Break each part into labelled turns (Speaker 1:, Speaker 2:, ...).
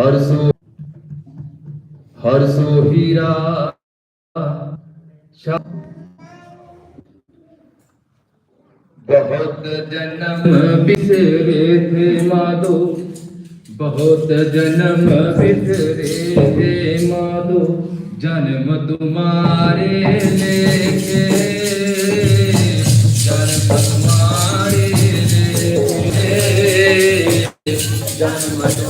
Speaker 1: हर्षो हर्षो हीरा। बहुत जन्म बिसरे थे माधो, बहुत जन्म बिसरे थे माधो, जन्म तुम्हारे लेके। जन्म तुम्हारे लेके। जन्म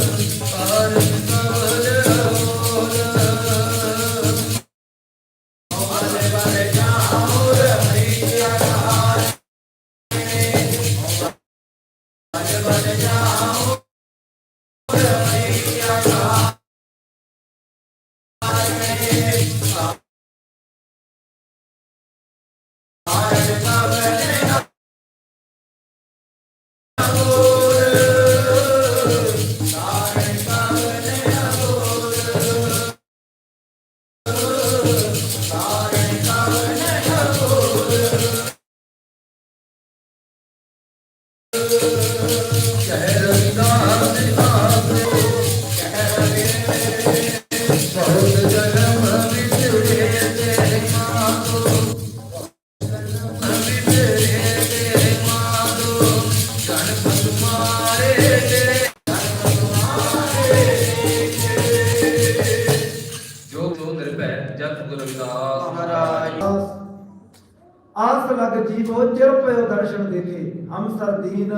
Speaker 1: ਜੋ
Speaker 2: ਆਸ ਲਗ ਜੀਵੋ, ਚਿਰ ਪਇਓ ਦਰਸ਼ਨ ਦੇਖੇ। ਹਮ ਸਰ ਦੀਨ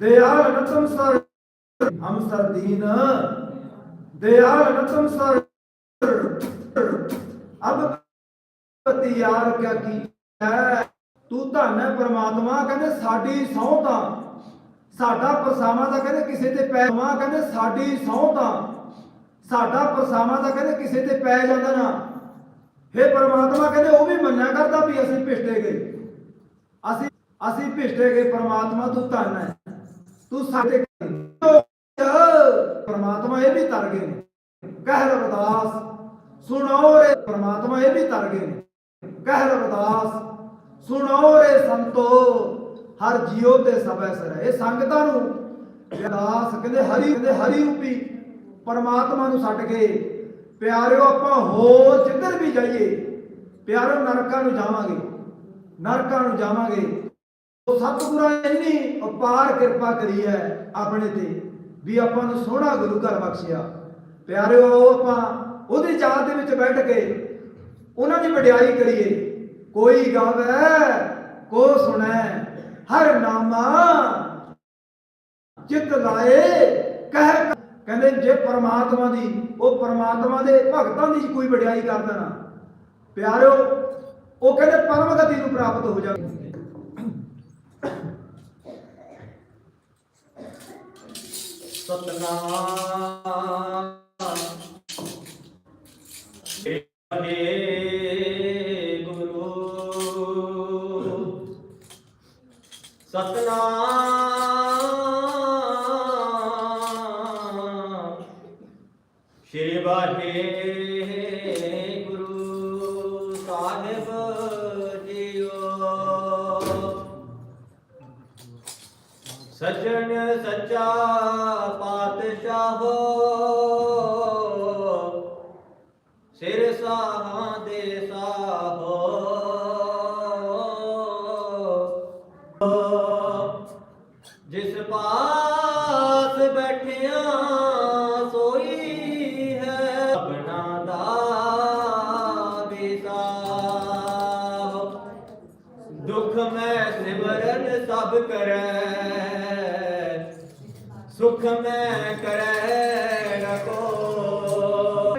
Speaker 2: ਦਿਆਲ ਨਤਮ ਸਰ ਹਮ ਸਰ ਦੀਨ ਦਿਆਲ ਅਬ ਪਤੀ ਕਿਆ ਕੀ ਹੈ ਤੂੰ ਧੰਨ ਹੈ ਪ੍ਰਮਾਤਮਾ ਕਹਿੰਦੇ ਸਾਡੀ ਸਹੁੰ ਤਾਂ ਸਾਡਾ ਪਰਸਾਵਾ ਤਾਂ ਕਹਿੰਦੇ ਕਿਸੇ ਤੇ ਪੈ ਮਾ ਕਹਿੰਦੇ ਸਾਡੀ ਸਹੁੰ ਤਾਂ ਸਾਡਾ ਪਰਸਾਵਾ ਤਾਂ ਕਹਿੰਦੇ ਕਿਸੇ ਤੇ ਪੈ ਜਾਂਦਾ ਨਾ हे ਪ੍ਰਮਾਤਮਾ ਕਹਿੰਦੇ ਉਹ ਵੀ ਮੰਨਿਆ ਕਰਦਾ ਵੀ ਅਸੀਂ ਭਿਸ਼ਟੇ ਗਏ ਅਸੀਂ ਅਸੀਂ ਭਿਸ਼ਟੇ ਗਏ ਪਰਮਾਤਮਾ ਤੂੰ ਧੰਨ ਹੈ ਤੂੰ ਸਾਡੇ ਪਰਮਾਤਮਾ ਇਹ ਵੀ ਤਰ ਗਏ ਨੇ। ਕਹਿ ਰਵਿਦਾਸ, ਸੁਣੋ ਰੇ ਪਰਮਾਤਮਾ ਇਹ ਵੀ ਤਰ ਗਏ ਨੇ। ਕਹਿ ਰਵਿਦਾਸ, ਸੁਣੋ ਰੇ ਸੰਤੋ, ਹਰ ਜੀਉ ਤੇ ਸਭੈ ਸਰ। ਇਹ ਸੰਗਤਾਂ ਨੂੰ ਅਰਦਾਸ ਕਹਿੰਦੇ ਹਰੀ ਕਹਿੰਦੇ ਹਰੀ ਰੂਪੀ ਪਰਮਾਤਮਾ ਨੂੰ ਛੱਡ ਕੇ, ਪਿਆਰਿਓ ਆਪਾਂ ਹੋਰ ਜਿੱਧਰ ਵੀ ਜਾਈਏ ਪਿਆਰਿਓ ਨਰਕਾਂ ਨੂੰ ਜਾਵਾਂਗੇ, ਨਰਕਾਂ ਨੂੰ ਜਾਵਾਂਗੇ। ਉਹ ਸਤਿਗੁਰਾਂ ਇੰਨੀ ਅਪਾਰ ਕਿਰਪਾ ਕਰੀ ਹੈ ਆਪਣੇ ਤੇ। ਵੀ ਆਪਾਂ ਨੂੰ ਸੋਹਣਾ ਗੁਰੂ ਘਰ ਬਖਸ਼ਿਆ। ਪਿਆਰਿਓ ਆਓ ਆਪਾਂ ਉਹਦੀ ਯਾਦ ਦੇ ਵਿੱਚ ਬੈਠ ਕੇ ਉਹਨਾਂ ਦੀ ਵਡਿਆਈ ਕਰੀਏ। ਕੋਈ ਗਾਵੇ, ਕੋ ਸੁਣੈ, ਹਰ ਨਾਮਾ ਚਿਤ ਲਾਏ, ਕਹਿ ਕਹਿੰਦੇ ਜੇ ਪਰਮਾਤਮਾ ਦੀ, ਉਹ ਪਰਮਾਤਮਾ ਦੇ ਭਗਤਾਂ ਦੀ ਕੋਈ ਵਡਿਆਈ ਕਰਦਾ ਨਾ ਪਿਆਰਿਓ, ਉਹ ਕਹਿੰਦੇ ਪਰਮ ਗਤੀ ਨੂੰ ਪ੍ਰਾਪਤ ਹੋ ਜਾਵੇ
Speaker 3: ਸਤਨਾਮ। ਏ ਗੁਰੂ ਸਤਨਾਮ ਸੱਜਣ ਸੱਚਾ ਪਾਤਸ਼ਾਹੋ। ਸਿਰ ਸਾਹਾਂ ਦੇ ਸਾਹੋ। ਜਿਸ ਪਾਸ ਬੈਠਿਆ ਸੁਖ ਮੈਂ ਕਰੈ ਨ ਕੋ।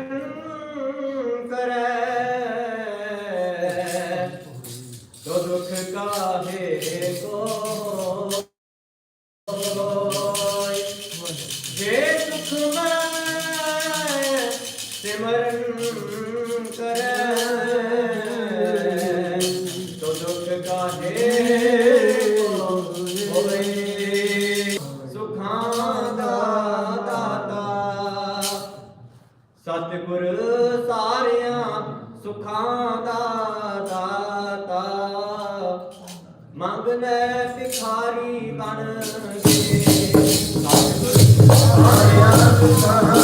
Speaker 3: ਕਰੈ। ਤੋ ਦੁਖ ਕਾਹੇ ਕੋ। ਜੇ ਸੁਖ ਮੈਂ ਸਿਮਰਨ ਸਤਿਗੁਰ ਸਾਰਿਆਂ ਸੁਖਾਂ ਦਾ ਦਾਤਾ। ਮੰਗਨੇ ਭਿਖਾਰੀ ਬਣ ਗਏ ਸਤਿਗੁਰ ਸਾਰਿਆਂ ਸੁਖਾਂ